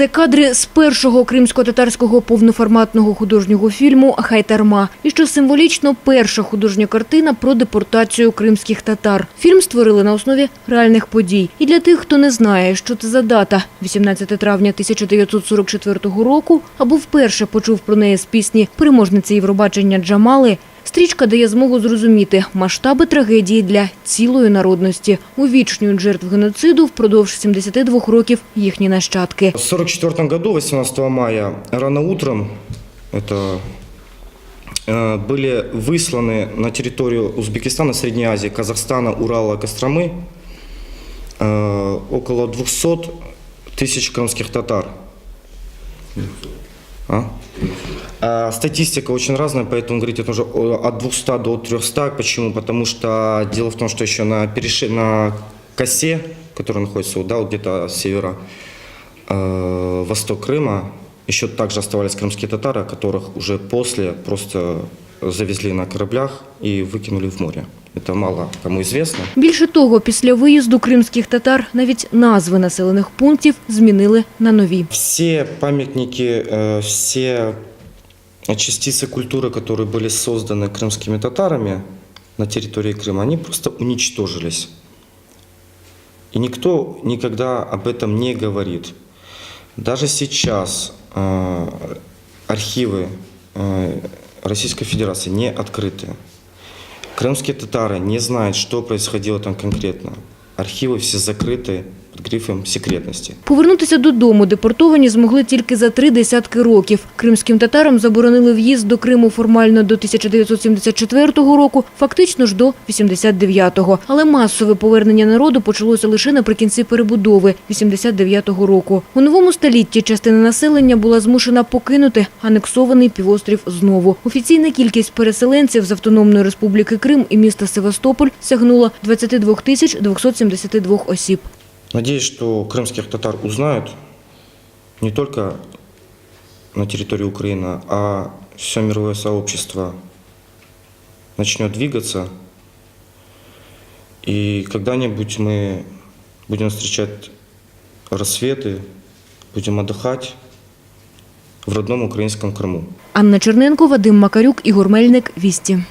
Це кадри з першого кримсько-татарського повноформатного художнього фільму «Хайтарма». І що символічно перша художня картина про депортацію кримських татар. Фільм створили на основі реальних подій. І для тих, хто не знає, що це за дата – 18 травня 1944 року, або вперше почув про неї з пісні переможниці Євробачення Джамали, Стрічка дає змогу зрозуміти масштаби трагедії для цілої народності. Увічнюють жертв геноциду впродовж 72 років їхні нащадки. В 1944 году, 18 мая, рано утром, это э, были высланы на территорию Узбекистана, Средней Азии, Казахстана, Урала, Костромы э, около 200 тысяч крымских татар. А? А статистика очень разная, поэтому говорить это уже о- от 200 до 300. Почему? Потому что дело в том, что еще на, переше... на косе, которая находится вот, да, вот где-то с севера, э, восток Крыма, еще также оставались крымские татары, которых уже после просто завезли на кораблях и выкинули в море. Это мало кому известно. Більше того, після виїзду кримських татар навіть назви населених пунктів змінили на нові. Все памятники, э, все частицы культуры, которые были созданы крымскими татарами на территории Крыма, они просто уничтожились. И никто никогда об этом не говорит. Даже сейчас э, архивы э, Российской Федерации не открыты. Крымские татары не знают, что происходило там конкретно. Архивы все закрыты под грифом секретности. Повернутися додому депортовані змогли тільки за три десятки років. Кримським татарам заборонили в'їзд до Криму формально до 1974 року, фактично ж до 89-го. Але масове повернення народу почалося лише наприкінці перебудови 89-го року. У новому столітті частина населення була змушена покинути анексований півострів знову. Офіційна кількість переселенців з Автономної Республіки Крим і міста Севастополь сягнула 22 тисяч 272 осіб. Надеюсь, что крымских татар узнают не только на территории Украины, а все мировое сообщество начнет двигаться. И когда-нибудь мы будем встречать рассветы, будем отдыхать в родном украинском Крыму. Анна Черненко, Вадим Макарюк, Ігор Мельник, Вісті.